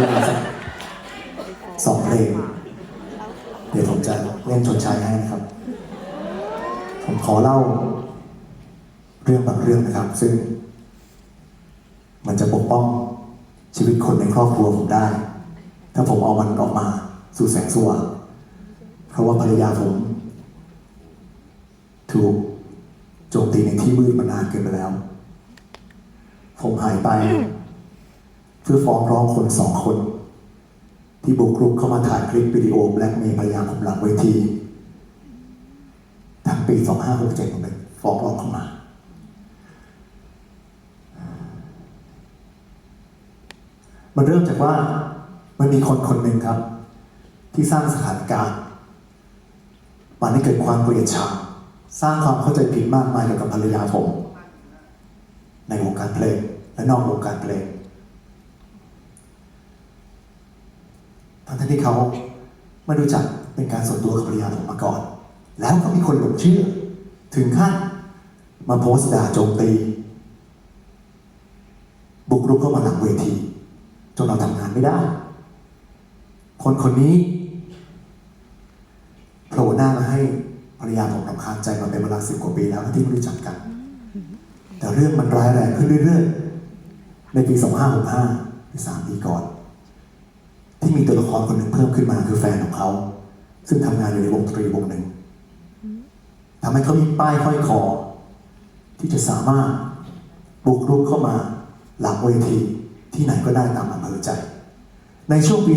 ด้วยกันสักสองเพลง เดี๋ยวผมจะเล่นชดใช้ให้นะครับ ผมขอเล่า เรื่องบางเรื่องนะครับ ซึ่ง มันจะปกป้องชีวิตคนในครอบครัวผมได้ ถ้าผมเอามันออกมาสู่แสงสว่างเพราะว่าภรรยาผม ถูกโจมตีในที่มืดมานานเกินไปแล้ว ผมหายไป เพื่อฟ้องร้องคนสองคน ที่บุกรุกเข้ามาถ่ายคลิปวิดีโอแบล็กเมย์ภรรยาผมหลังเวทีทั้งปี 2567ผมไปฟ้องร้องเข้ามา มันเริ่มจากว่ามันมีคนคนหนึ่งครับ ที่สร้างสถานการณ์มันให้เกิดความเกลียดชังสร้างความเข้าใจผิดมากมายเกี่ยวกับภรรยาผม ในวงการเพลงและนอกวงการเพลง ทั้งที่เขาไม่รู้จักเป็นการส่วนตัวกับภรรยาผมมาก่อน แล้วก็มีคนหลงเชื่อ ถึงขั้นมาโพสต์ด่าโจมตี บุกรุกเข้ามาหลังเวที จนเราทำงานไม่ได้ คนคนนี้โผล่หน้ามาให้ภรรยาผมรำคาญใจมาเป็นเวลาสิบกว่าปีแล้วที่ไม่รู้จักกัน แต่เรื่องมันร้ายแรงขึ้นเรื่อยๆ ในปี 2565หรือ3ปีก่อน ที่มีตัวละครคนหนึ่งเพิ่มขึ้นมาคือแฟนของเขา ซึ่งทำงานอยู่ในวงดนตรีวงหนึ่งทำให้เขามีป้ายห้อยคอที่จะสามารถบุกรุกเข้ามาหลังเวทีที่ไหนก็ได้ตามอำเภอใจ ในช่วงปี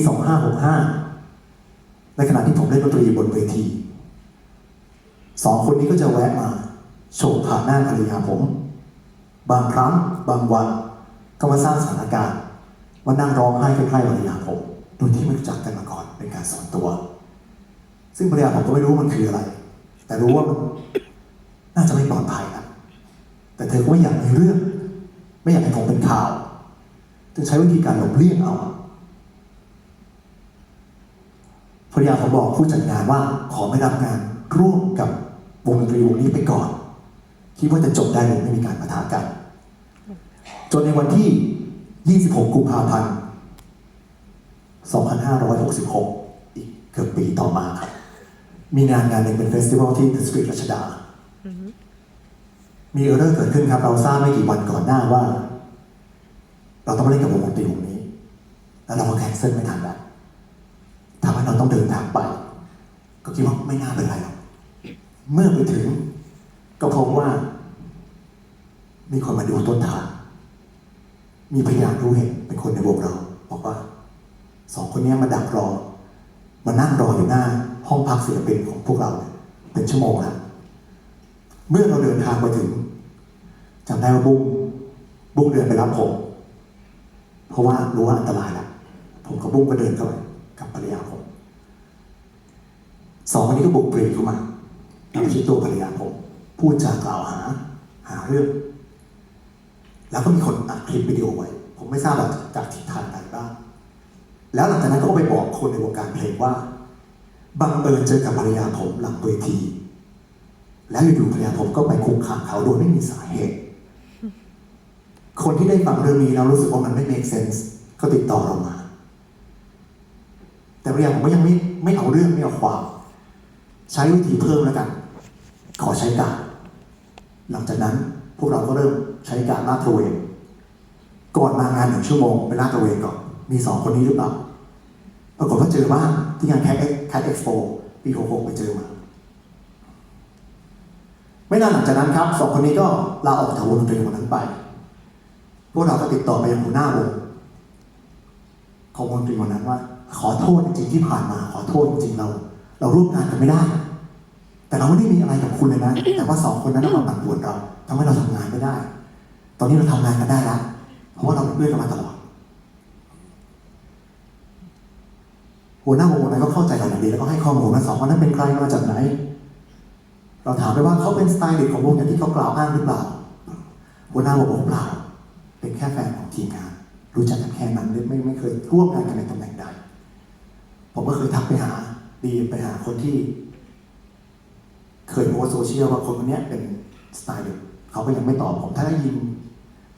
2565 ในขณะที่ผมเล่นดนตรีบนเวทีสองคนนี้ก็จะแวะมาโฉบผ่านหน้าภรรยาผม บางครั้งบางวันก็มาสร้างสถานการณ์ว่านั่งร้องไห้ใกล้ๆภรรยาผม โดยที่ไม่รู้จักกันมาก่อนเป็นการส่วนตัว ซึ่งภรรยาผมก็ไม่รู้มันคืออะไร แต่รู้ว่ามันน่าจะไม่ปลอดภัยนะแต่เธอก็ไม่อยากมีเรื่อง ไม่อยากให้ผมเป็นข่าวจึงใช้วิธีการหลบเลี่ยงเอาภรรยาผมบอกผู้จัดงานว่าขอไม่รับงานร่วมกับวงดนตรีวงนี้ไปก่อน คิดว่าจะจบได้เลยไม่มีการปะทะกัน จนในวันที่ 26 กุมภาพันธ์ 2566 อีกเกือบปีต่อมาครับ มีงานงานหนึ่งเป็นเฟสติวัลที่ดิสตริกรัชดา มีเออร์เรอร์เกิดขึ้นครับ เราทราบไม่กี่วันก่อนหน้าว่า เราต้องมาเล่นกับวงดนตรีวงนี้ แล้วเราก็แคนเซิลไม่ทันแล้วทำให้เราต้องเดินทางไป ก็คิดว่าไม่น่าเป็นไรหรอกเมื่อไปถึง ก็พบว่า มีคนมาดูต้นทางมีพยานรู้เห็นเป็นคนในวงเรา บอกว่า สองคนนี้มาดักรอ มานั่งรออยู่หน้า ห้องพักศิลปินของพวกเราเนี่ยเป็นชั่วโมงแล้วเมื่อเราเดินทางไปถึงจำได้ว่าบุ้งบุ้งเดินไปรับผม เพราะว่ารู้ว่าอันตรายแล้วผมกับบุ้งก็เดินเข้าไปกับภรรยาผมสองคนนี้ก็บุกปรีเข้ามาแล้วมาที่ตัวภรรยาผม พูดจากล่าวหา หาเรื่อง แล้วก็มีคนอัดคลิปวิดีโอไว้ ผมไม่ทราบว่าจากทิศทางไหนบ้าง แล้วหลังจากนั้นก็ไปบอกคนในวงการเพลงว่า บังเอิญเจอกับภรรยาผมหลังเวที แล้วอยู่ๆภรรยาผมก็ไปคุกคามเขาโดยไม่มีสาเหตุ คนที่ได้ฟังเรื่องนี้แล้วรู้สึกว่ามันไม่ make sense ก็ติดต่อเรามา แต่ภรรยาผมก็ยังไม่ไม่เอาเรื่องไม่เอาความ ใช้วิธีเพิ่มแล้วกัน ขอใช้การ หลังจากนั้นพวกเราก็เริ่มใช้การลาดตระเวนก่อนมางานหนึ่งชั่วโมงไปลาดตระเวนก่อน มีสองคนนี้หรือเปล่า ปรากฏว่าเจอบ้างที่งานแคทแคทเอ็กซ์โปปี66ไปเจอมา ไม่นานหลังจากนั้นครับสองคนนี้ก็ลาออกจากวงดนตรีวงนั้นไป พวกเราก็ติดต่อไปยังหัวหน้าวงของวงดนตรีวันนั้นว่า ขอโทษจริงที่ผ่านมา ขอโทษจริงเรา เราร่วมงานกันไม่ได้ แต่เราไม่ได้มีอะไรกับคุณเลยนะ แต่ว่าสองคนนั้นมาปั่นป่วนเราทำให้เราทำงานไม่ได้ ตอนนี้เราทำงานกันได้แล้วเพราะว่าเราเป็นเพื่อนกันมาตลอด หัวหน้าวงนั้นก็เข้าใจเราอย่างดีแล้วก็ให้ข้อมูลว่าสองคนนั้นเป็นใครมาจากไหน เราถามไปว่าเขาเป็นสไตลิสต์ของวงอย่างที่เขากล่าวอ้างหรือเปล่า หัวหน้าวงบอกเปล่า เป็นแค่แฟนของทีมงาน รู้จักกันแค่นั้นไม่ไม่เคยร่วมงานกันในตำแหน่งใด ผมก็เคยทักไปหาดีไปหาคนที่ เคยโพสโซเชียลว่าคนคนนี้เป็นสไตลิสต์เขาก็ยังไม่ตอบผมถ้าได้ยิน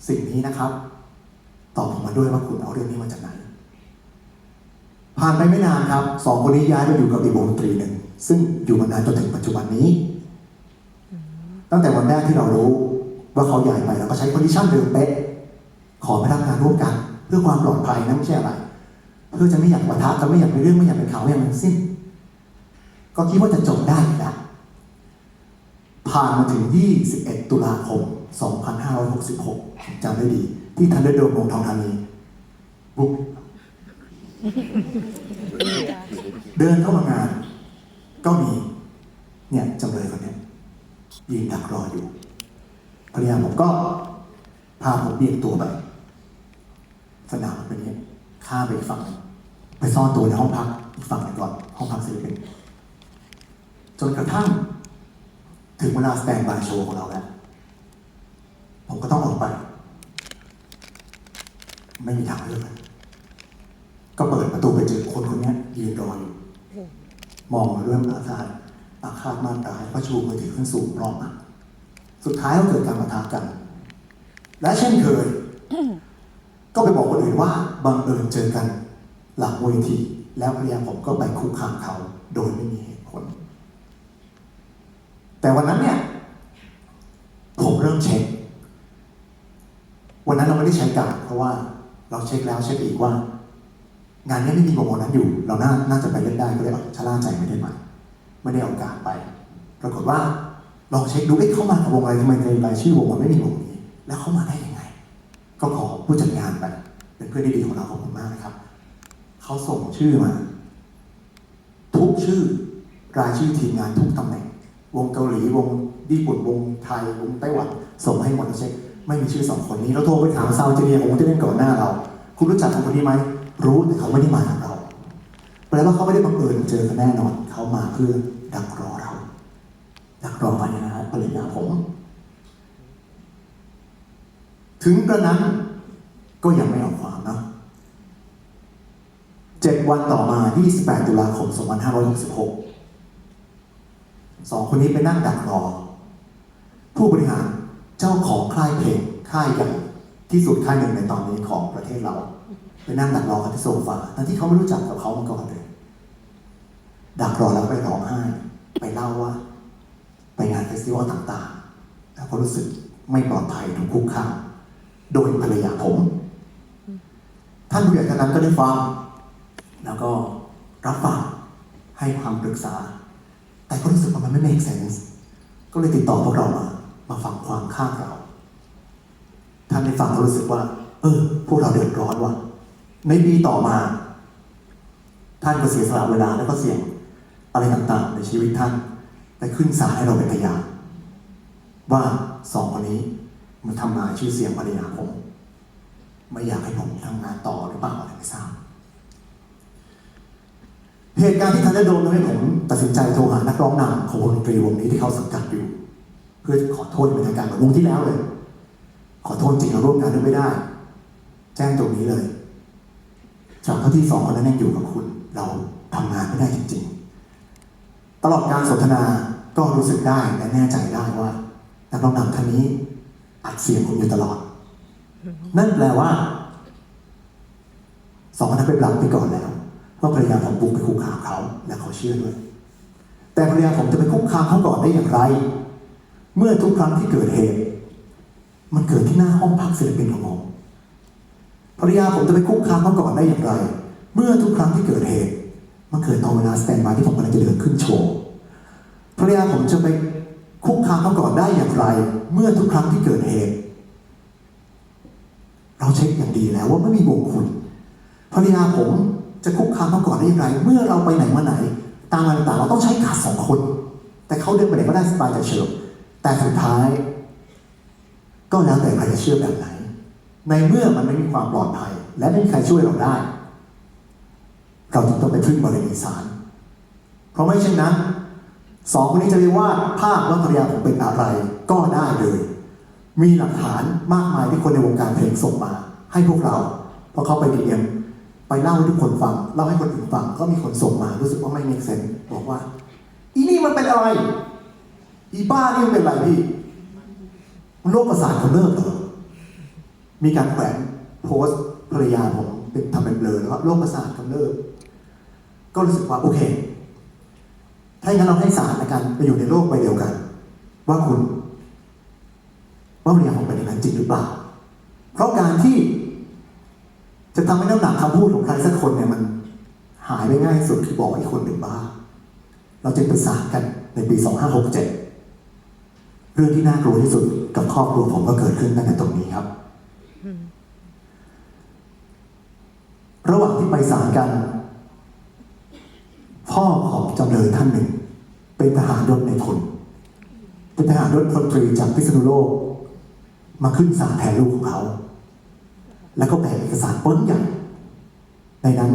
สิ่งนี้นะครับ ตอบผมมาด้วยว่าคุณเอาเรื่องนี้มาจากไหน ผ่านไปไม่นานครับสองคนนี้ย้ายไปอยู่กับอีกวงดนตรีหนึ่งซึ่งอยู่มานานจนถึงปัจจุบันนี้ ตั้งแต่วันแรกที่เรารู้ว่าเขาย้ายไปเราก็ใช้คอนดิชั่นเดิมเป๊ะขอไปทำงานร่วมกัน เพื่อความปลอดภัยนะไม่ใช่อะไรเพื่อจะไม่อยากปะทะกันไม่อยากเป็นเรื่องไม่อยากเป็นข่าวไม่อยากเป็นสิ้น ก็คิดว่าจะจบได้อยู่แล้วผ่านมาถึง 21 ตุลาคม 2566จำได้ดี ที่ทันเดอร์โดมเมืองทองธานีบุ๊ก เดินเข้ามางาน ก็มี เนี่ยจำเลยคนเนี้ยยืนดักรออยู่ภรรยาผมก็ พาผมเบี่ยงตัวไปสนามมันเป็นอย่างนี้ข้าไปอีกฝั่งหนึ่งไปซ่อนตัวในห้องพักอีกฝั่งหนึ่งก่อนห้องพักศิลปินจนกระทั่ง ถึงเวลาสแตนบายโชว์ของเราแล้ว ผมก็ต้องออกไป ไม่มีทางเลือกเลย ก็เปิดประตูไปเจอคนคนนี้ยืนรออยู่มองมาด้วยอาฆาตอาฆาตมาตายก็ชูมือถือขึ้นสูงร้อมอะสุดท้ายก็เกิดการปะทะกัน และเช่นเคย ก็ไปบอกคนอื่นว่าบังเอิญเจอกัน หลังเวที แล้วภรรยาผมก็ไปคุกคามเขา โดยไม่มีเหตุผล แต่วันนั้นเนี่ย ผมเริ่มเช็ค วันนั้นเราไม่ได้ใช้การเพราะว่าเราเช็คแล้วเช็คอีกว่า งานนี้ไม่มีโปรโมทนั้นอยู่ เราน่าน่าจะไปเล่นได้ก็เลยเอาชะล่าใจไม่ได้มาไม่ได้เอาการไป ปรากฏว่าลองเช็คดูเอ๊ะเข้ามากับวงอะไรทำไมในรายชื่อวงมันไม่มีวงนี้ แล้วเข้ามาได้ยังไง ก็ขอผู้จัดงานไป เป็นเพื่อนที่ดีของเราขอบคุณมากนะครับ เขาส่งชื่อมา ทุกชื่อรายชื่อทีมงานทุกตำแหน่ง วงเกาหลีวงญี่ปุ่นวงไทยวงไต้หวันส่งให้หมดเช็ค ไม่มีชื่อสองคนนี้เราโทรไปถามซาวเจเนียของที่เล่นก่อนหน้าเรา คุณรู้จักสองคนนี้ไหม รู้แต่เขาไม่ได้มากับเราแปลว่าเขาไม่ได้บังเอิญเจอกันแน่นอน เขามาเพื่อดักรอเรา ดักรอมาเนี่ยนะฮะภรรยาผม ถึงกระนั้นก็ยังไม่เอาความนะเจ็ดวันต่อมา 28 ตุลาคม 2566สองคนนี้ไปนั่งดักรอ ผู้บริหารเจ้าของค่ายเพลงค่ายใหญ่ที่สุดค่ายหนึ่งในตอนนี้ของประเทศเรา ไปนั่งดักรอกันที่โซฟาทั้งที่เขาไม่รู้จักกับเขามาก่อนเลย ดักรอแล้วไปร้องไห้ ไปเล่าว่า ไปงานเฟสติวัลต่างๆ แล้วก็รู้สึกไม่ปลอดภัยถูกคุกคามโดยภรรยาผม ท่านผู้ใหญ่ท่านนั้นก็ได้ฟัง แล้วก็รับฟังให้ความปรึกษา แต่ก็รู้สึกว่ามันไม่ make sense ก็เลยติดต่อพวกเรามา มาฟังความข้างเรา ท่านได้ฟังก็รู้สึกว่า เออ พวกเราเดือดร้อนว่ะ ในปีต่อมา ท่านก็เสียสละเวลาแล้วก็เสี่ยงอะไรต่างๆ ในชีวิตท่านไปขึ้นศาลให้เราเป็นพยานว่าสองคนนี้มันทำลายชื่อเสียงภรรยาผม ไม่อยากให้ผมทำงานต่อหรือเปล่าอะไรไม่ทราบเหตุการณ์ที่ทันได้โดนทำให้ผมตัดสินใจโทรหานักร้องนำของวงดนตรีวงนี้ที่เขาสังกัดอยู่ เพื่อขอโทษเป็นทางการเหมือนวงที่แล้วเลย ขอโทษจริงเราร่วมงานด้วยไม่ได้ จ้งตรงนี้เลยจากเท่าที่สองคนนั้นยังอยู่กับคุณ เราทำงานไม่ได้จริง ๆ ตลอดการสนทนาก็รู้สึกได้และแน่ใจได้ว่านักร้องนำท่านนี้อัดเสียงผมอยู่ตลอด นั่นแปลว่าสองคนนั้นไปรับไปก่อนแล้วว่าภรรยาผมบุกไปคุกคามเขาและเขาเชื่อด้วย แต่ภรรยาผมจะไปคุกคามเขาก่อนได้อย่างไร เมื่อทุกครั้งที่เกิดเหตุ มันเกิดที่หน้าห้องพักศิลปินของผม ภรรยาผมจะไปคุกคามเขาก่อนได้อย่างไร เมื่อทุกครั้งที่เกิดเหตุมันเกิดตอนเวลาสแตนบายที่ผมกำลังจะเดินขึ้นโชว์ภรรยาผมจะไปคุกคามเขาก่อนได้อย่างไร เมื่อทุกครั้งที่เกิดเหตุ เราเช็คอย่างดีแล้วว่าไม่มีวงคุณภรรยาผมจะคุกคามเขาก่อนได้อย่างไร เมื่อเราไปไหนมาไหน ตามงานต่างเราต้องใช้ขาดสองคน แต่เขาเดินไปไหนก็ได้สบายแต่เฉิบแต่สุดท้าย ก็แล้วแต่ใครจะเชื่อแบบไหน ในเมื่อมันไม่มีความปลอดภัย และไม่มีใครช่วยเราได้ เราจึงต้องไปพึ่งบริเวณศาลเพราะไม่เช่นนั้นสองคนนี้จะเรียกว่าภาพว่าภรรยาผมเป็นอะไร ก็ได้เลย มีหลักฐานมากมายที่คนในวงการเพลงส่งมา ให้พวกเราพอเขาไปดีเอ็มไปเล่าให้ทุกคนฟังเล่าให้คนอื่นฟังก็มีคนส่งมารู้สึกว่าไม่มีเซนบอกว่า อีนี่มันเป็นอะไร อีบ้านี่มันเป็นอะไรพี่โรคประสาทกำเริบเหรอ มีการแขวนโพสต์ภรรยาผมเป็นทำเป็นเบลอแล้วว่าโรคประสาทกำเริบก็รู้สึกว่าโอเค ถ้าอย่างนั้นเราให้สารในการไปอยู่ในโลกใบเดียวกัน ว่าคุณ ว่าภรรยาผมเป็นอย่างนั้นจริงหรือเปล่า เพราะการที่จะทำให้น้ำหนักคำพูดของใครสักคนเนี่ยมัน หายไปง่ายที่สุดคือบอกว่าอีกคนเป็นบ้า เราจึงปรึกษากันในปี 2567 เรื่องที่น่ากลัวที่สุดกับครอบครัวผมก็เกิดขึ้นตั้งแต่ตรงนี้ครับ ระหว่างที่ไปศาลกัน พ่อของจำเลยท่านหนึ่ง เป็นทหารยศในพลเป็นทหารยศพลตรีจากพิษณุโลก มาขึ้นศาลแทนลูกของเขา แล้วก็แบ่งเอกสารป้นใหญ่ในนั้น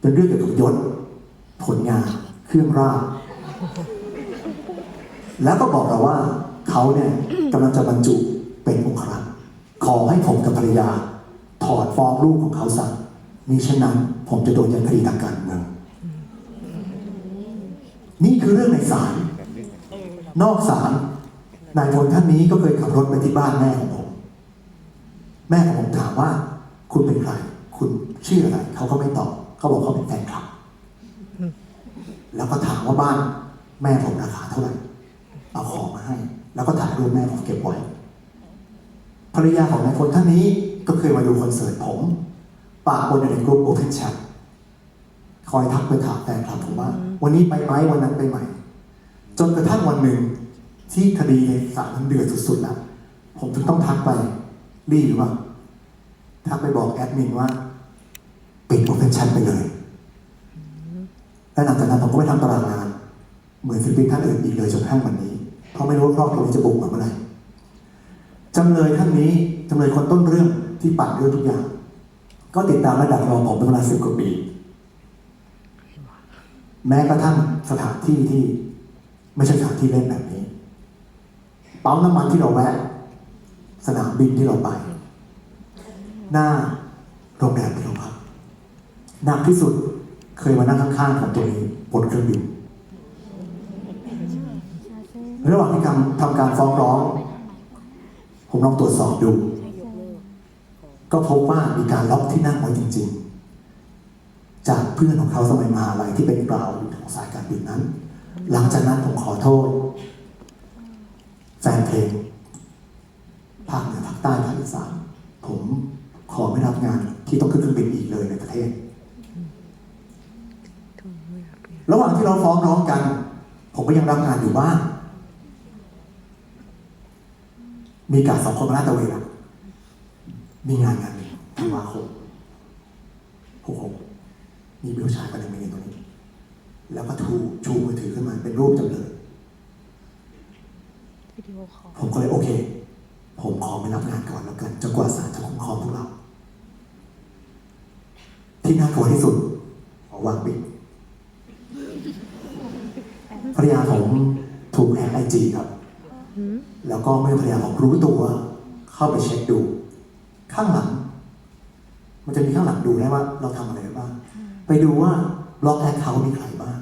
เป็นเรื่องเกี่ยวกับยศผลงานเครื่องราชแล้วก็บอกเราว่าเขาเนี่ยกำลังจะบรรจุเป็นองครักษ์ขอให้ผมกับภรรยา ถอดฟ้องลูกของเขาซะ มิฉะนั้นผมจะโดนยันคดีทางการเมืองนี่คือเรื่องในศาลนอกศาลนายพลท่านนี้ก็เคยขับรถไปที่บ้านแม่ของผม แม่ของผมถามว่า คุณเป็นใคร คุณชื่ออะไร เขาก็ไม่ตอบ เขาบอกเขาเป็นแฟนคลับ แล้วก็ถามว่าบ้าน แม่ผมราคาเท่าไหร่ เอาของมาให้ แล้วก็ถ่ายรูปแม่ผมเก็บไว้ ภรรยาของนายพลท่านนี้ก็เคยมาดูคอนเสิร์ตผม ปากบนในกลุ่มโอเพนแชทคอยทักไปถามแฟนคลับผมว่า วันนี้ไปไหมวันนั้นไปไหม จนกระทั่งวันหนึ่งที่คดีในศาลมันเดือดสุดๆแล้วผมถึงต้องทักไปรีบหรือเปล่าทักไปบอกแอดมินว่าปิดโอเพนแชทไปเลยและหลังจากนั้นผมก็ไม่ทำตารางงาน เหมือนศิลปินท่านอื่นอีกเลยจนกระทั่งวันนี้เพราะไม่รู้ว่าครอบครัวนี้จะบุกมาเมื่อไหร่จำเลยท่านนี้จำเลยคนต้นเรื่องที่ปั่นเรื่องทุกอย่าง ก็ติดตามระดับรองผมเป็นเวลาสิบกว่าปี แม้กระทั่งสถานที่ที่ไม่ใช่สถานที่เล่นแบบนี้ปั๊มน้ำมันที่เราแวะ สนามบินที่เราไป หน้าโรงแรมที่เราพักหนักที่สุดเคยมานั่งข้างๆของตัวเองบนเครื่องบินระหว่างที่ทำทำการฟ้องร้อง ผมลองตรวจสอบดู ก็พบว่ามีการล็อกที่นั่งไว้จริง ๆ จากเพื่อนของเขาสมัยมหาลัยที่เป็นกล่าวของสายการบินนั้น หลังจากนั้นผมขอโทษ แฟนเพลงภาคเหนือภาคใต้ภาคอีสานผมขอไม่รับงานที่ต้องขึ้นเครื่องบินอีกเลยในประเทศ ระหว่างที่เราฟ้องร้องกัน ผมก็ยังรับงานอยู่บ้าง มีการสองคนมาลาดตระเวนอะ มีงานงานหนึ่งธันวาคมหกหกมีผู้ชายคนหนึ่งมายืนตรงนี้ แล้วก็ชูชูมือถือขึ้นมาเป็นรูปจำเลยวิดีโอคอลผมก็เลยโอเค ผมขอไม่รับงานก่อนแล้วกันจนกว่าศาลจะคุ้มครองพวกเรา ที่น่ากลัวที่สุดขอวางปิดภรรยาผมถูกแฮกไอจีครับ แล้วก็เมื่อภรรยาผมรู้ตัว เข้าไปเช็คดู ข้างหลัง มันจะมีข้างหลังดูได้ว่า เราทำอะไรไว้บ้าง ไปดูว่าบล็อกแอคเคาท์มีใครบ้าง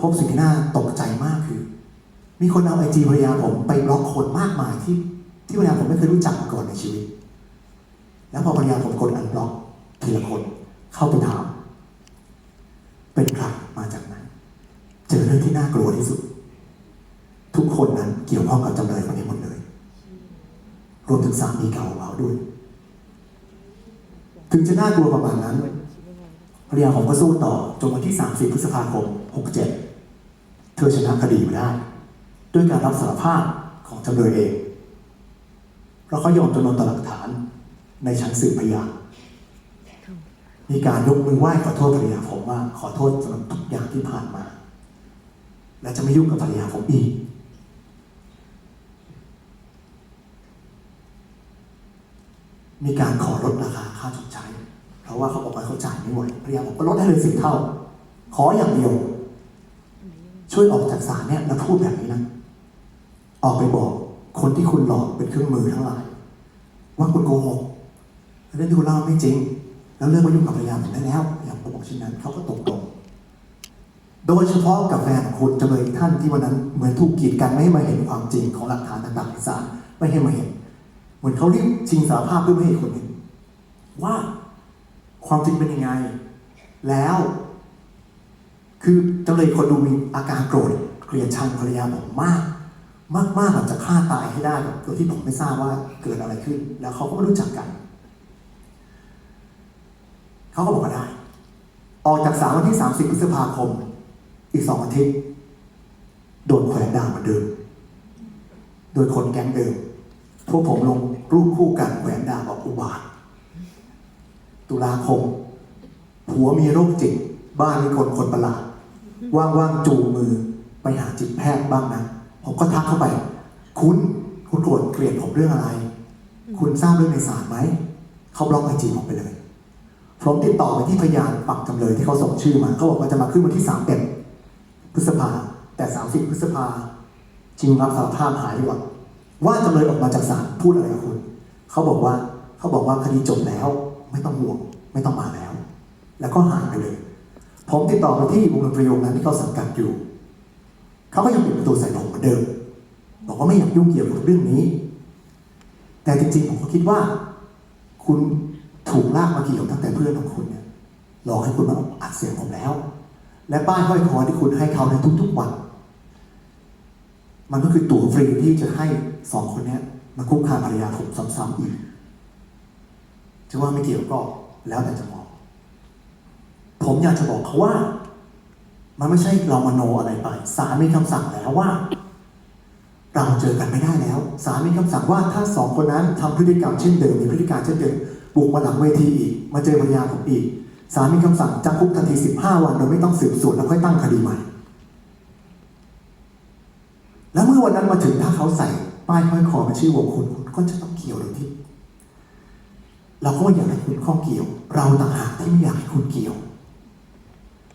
พบสิ่งที่น่าตกใจมากคือ มีคนเอาไอจีภรรยาผมไปบล็อกคนมากมายที่ที่ภรรยาผมไม่เคยรู้จักมาก่อนในชีวิต แล้วพอภรรยาผมกดอันบล็อกทีละคนเข้าไปถาม เป็นใครมาจากไหน เจอเรื่องที่น่ากลัวที่สุด ทุกคนนั้นเกี่ยวข้องกับจำเลยคนนี้หมดเลย รวมถึงสามีเก่าของเราด้วย ถึงจะน่ากลัวประมาณนั้นภรรยาผมก็สู้ต่อจนวันที่ 30 พฤษภาคม 67 เธอชนะคดีมาได้ ด้วยการรับสารภาพของจำเลยเอง เพราะเขายอมจำนนต่อหลักฐานในชั้นสืบพยานมีการยกมือไหว้ขอโทษภรรยาผมว่าขอโทษสำหรับทุกอย่างที่ผ่านมา และจะไม่ยุ่งกับภรรยาผมอีก มีการขอลดราคาค่าชดใช้ เพราะว่าเขาบอกว่าเขาจ่ายไม่ไหวภรรยาผมก็ลดให้เลยสิบเท่า ขออย่างเดียว ช่วยออกจากศาลเนี่ยแล้วพูดแบบนี้นะ ออกไปบอกคนที่คุณหลอกเป็นเครื่องมือทั้งหลาย ว่าคุณโกหกเรื่องที่คุณเล่าไม่จริง แล้วเลิกมายุ่งกับภรรยาผมได้แล้วอย่างผมบอกเช่นนั้นเขาก็ตกลงโดยเฉพาะกับแฟนของคุณจำเลยท่านที่วันนั้นเหมือนถูกกีดกันไม่ให้มาเห็นความจริงของหลักฐานต่างๆในศาลไม่ให้มาเห็น เหมือนเขารีบชิงสารภาพเพื่อไม่ให้คนเห็นว่าความจริงเป็นยังไง แล้ว คือจำเลยคนดูมีอาการโกรธเกลียดชังภรรยาผมมาก มากมากแบบจะฆ่าตายให้ได้โดยที่ผมไม่ทราบว่าเกิดอะไรขึ้น แล้วเขาก็ไม่รู้จักกัน เขาก็บอกว่าได้ ออกจากศาลวันที่ 30 พฤษภาคม อีกสองอาทิตย์ โดนแขวนดาวเหมือนเดิม โดยคนแก๊งเดิม พวกผมลง รูปคู่กันแขวนดาวบอกอุบาท ตุลาคม ผัวมีโรคจิต บ้านมีคนคนประหลาด ว่างๆจูงมือไปหาจิตแพทย์บ้างนะ ผมก็ทักเข้าไป คุณ คุณโกรธเกลียดผมเรื่องอะไร คุณทราบเรื่องในศาลไหม เขาบล็อกไอจีผมไปเลยผมติดต่อไปที่พยานฝั่งจำเลยที่เขาส่งชื่อมา เขาบอกว่าจะมาขึ้นวันที่3เต็มพฤษภา แต่30พฤษภาจริงรับสารภาพหายดีกว่า ว่าจำเลยออกมาจากศาลพูดอะไรกับคุณ เขาบอกว่าเขาบอกว่าคดีจบแล้ว ไม่ต้องห่วง ไม่ต้องมาแล้ว แล้วก็หายไปเลย ผมติดต่อไปที่วงดนตรีวงนั้นที่เขาสังกัดอยู่เขาก็ยังปิดประตูใส่ผมเหมือนเดิม บอกว่าไม่อยากยุ่งเกี่ยวกับเรื่องนี้ แต่จริงๆผมก็คิดว่า คุณถูกลากมาเกี่ยวตั้งแต่เพื่อนของคุณเนี่ยหลอกให้คุณมาอัดเสียงผมแล้ว และป้ายห้อยคอที่คุณให้เขาในทุกๆวัน มันก็คือตั๋วฟรีที่จะให้สองคนนี้มาคุกคามภรรยาผมซ้ำๆอีกจะว่าไม่เกี่ยวก็แล้วแต่จะมอง ผมอยากจะบอกเขาว่า มันไม่ใช่เรามโนอะไรไปศาลมีคำสั่งแล้วว่า เราเจอกันไม่ได้แล้วศาลมีคำสั่งว่าถ้าสองคนนั้นทำพฤติกรรมเช่นเดิมมีพฤติการเช่นเดิมบุกมาหลังเวทีอีก มาเจอภรรยาผมอีกศาลมีคำสั่งจำคุกทันที 15 วันโดยไม่ต้องสืบสวนแล้วค่อยตั้งคดีใหม่ แล้วเมื่อวันนั้นมาถึงถ้าเขาใส่ป้ายห้อยคอเป็นชื่อวงคุณคุณก็จะต้องเกี่ยวโดยที่เราก็ไม่อยากให้คุณข้องเกี่ยว เราต่างหากที่ไม่อยากให้คุณเกี่ยว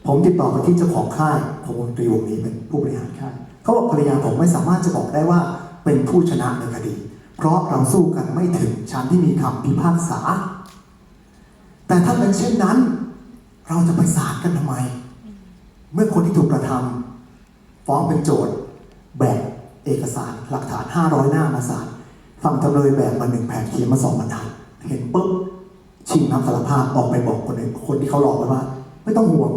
ผมติดต่อไปที่เจ้าของค่ายผมวงดนตรีวงนี้เป็นผู้บริหารค่ายเขาบอกภรรยาผมไม่สามารถจะบอกได้ว่าเป็นผู้ชนะในคดี เพราะเราสู้กันไม่ถึงชั้นที่มีคำพิพากษา แต่ถ้าเป็นเช่นนั้น เราจะไปศาลกันทำไม เมื่อคนที่ถูกกระทำฟ้องเป็นโจทย์ แบกเอกสารหลักฐาน 500 หน้ามาศาลฝั่งจำเลยแบกมาหนึ่งแผ่นเขียนมาสองบรรทัดเห็นปุ๊บชิงน้ำสารภาพออกไปบอกคนอื่นคนที่เขาหลอกไว้ว่า ไม่ต้องห่วง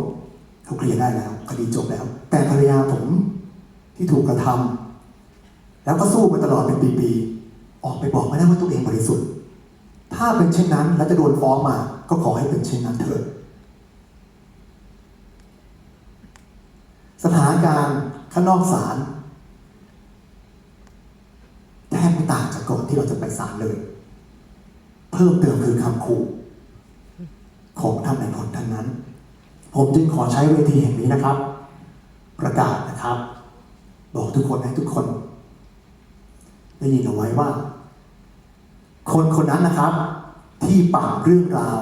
เขาเคลียร์ได้แล้วคดีจบแล้ว แต่ภรรยาผมที่ถูกกระทำแล้วก็สู้มาตลอดเป็นปีๆออกไปบอกไม่ได้ว่าตัวเองบริสุทธิ์ ถ้าเป็นเช่นนั้น และจะโดนฟ้องมา ก็ขอให้เป็นเช่นนั้นเถิดสถานการณ์ข้างนอกศาล ทบไม่ต่างจากก่อนที่เราจะไปศาลเลย เพิ่มเติมคือคำขู่ของท่านนายพลท่านนั้น ผมจึงขอใช้เวทีแห่งนี้นะครับ ประกาศนะครับ บอกทุกคนให้ทุกคน ได้ยินเอาไว้ว่า คนคนนั้นนะครับ ที่ปั่นเรื่องราว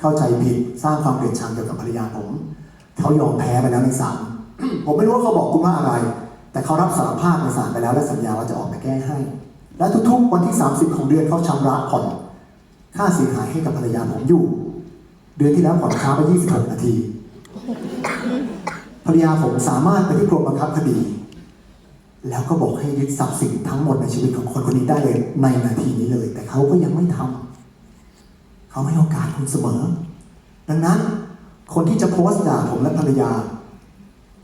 เข้าใจผิดสร้างความเกลียดชังเกี่ยวกับภรรยาผม เขายอมแพ้ไปแล้วในศาลผมไม่รู้ว่าเขาบอกคุณว่าอะไร แต่เขารับสารภาพในศาลไปแล้ว และสัญญาว่าจะออกมาแก้ให้ และทุกๆวันที่ 30 ของเดือนเขาชำระผ่อนค่าเสียหายให้กับภรรยาผมอยู่ เดือนที่แล้วผ่อนค้างไป 26 นาที ภรรยาผมสามารถไปที่กรมบังคับคดี แล้วก็บอกให้ยึดทรัพย์สินทั้งหมดในชีวิตของคนคนนี้ได้เลยในนาทีนี้เลย แต่เขาก็ยังไม่ทำเขาให้โอกาสคุณเสมอ ดังนั้น คนที่จะโพสต์ด่าผมและภรรยา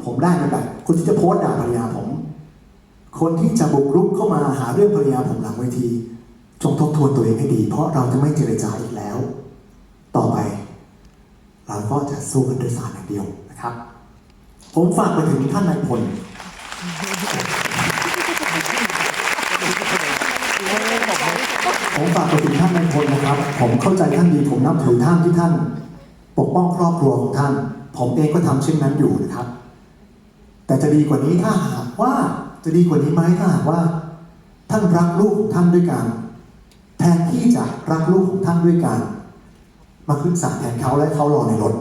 ผมได้ไม่เป็นคนที่จะโพสต์ด่าภรรยาผม คนที่จะบุกรุกเข้ามาหาเรื่องภรรยาผมหลังเวที จงทบทวนตัวเองให้ดี เพราะเราจะไม่เจรจาอีกแล้ว ต่อไป เราก็จะสู้กันด้วยศาลอย่างเดียวนะครับ ผมฝากไปถึงท่านนายพลผมฝากไปถึงท่านนายพลนะครับ ผมเข้าใจท่านดี ผมนับถือท่านที่ท่าน ปกป้องครอบครัวของท่าน ผมเองก็ทำเช่นนั้นอยู่นะครับ แต่จะดีกว่านี้ถ้าหากว่า จะดีกว่านี้ไหมถ้าหากว่า ท่านรักลูกท่านด้วยกันแทนที่จะรักลูกของท่านด้วยกันมาขึ้นศาลแทนเขาและเขารอในรถ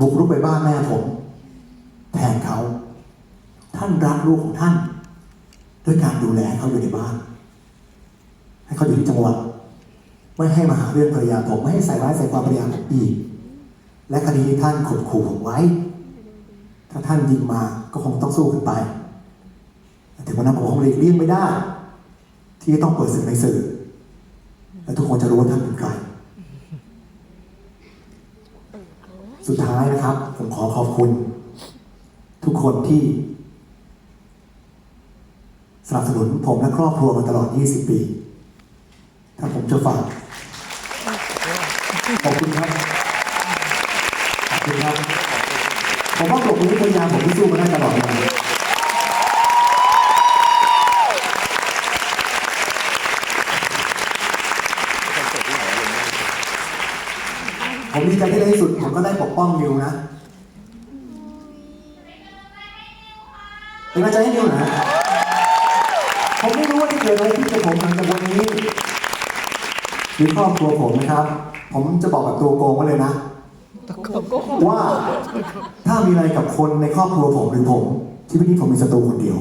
บุกรุกไปบ้านแม่ผม แทนเขา ท่านรักลูกของท่าน ด้วยการดูแลเขาอยู่ในบ้าน ให้เขาอยู่ที่จังหวัดไม่ให้มาหาเรื่องภรรยาผมไม่ให้ใส่ร้ายใส่ความภรรยาผมอีกและคดีที่ท่านข่มขู่ผมไว้ ถ้าท่านยิงมาก็คงต้องสู้กันไป แต่วันนั้นผมคงหลีกเลี่ยงไม่ได้ ที่ต้องเปิดสื่อในสื่อ และทุกคนจะรู้ว่าท่านเป็นใคร สุดท้ายนะครับ ผมขอขอบคุณ ทุกคนที่ สนับสนุนผมและครอบครัวมาตลอด 20 ปี ถ้าผมจะฝากขอบคุณครับ ขอบคุณครับ ผ มว่าปรบมือให้ภรรยาผมที่สู้มาได้ตลอดมาผมดีใจที่ได้สุด ผมก็ได้ปกป้องมิวนะเป็นกำลังใจให้มิวนะ ผมไม่รู้ว่าจะเกิดอะไรขึ้นกับผมหลังจากวันนี้หรือครอบครัวผมนะครับ ผมจะบอกกับตัวโกงไว้เลยนะ ว่าถ้ามีอะไรกับคนในครอบครัวผมหรือผมชีวิตนี้ผมมีศัตรูคนเดียว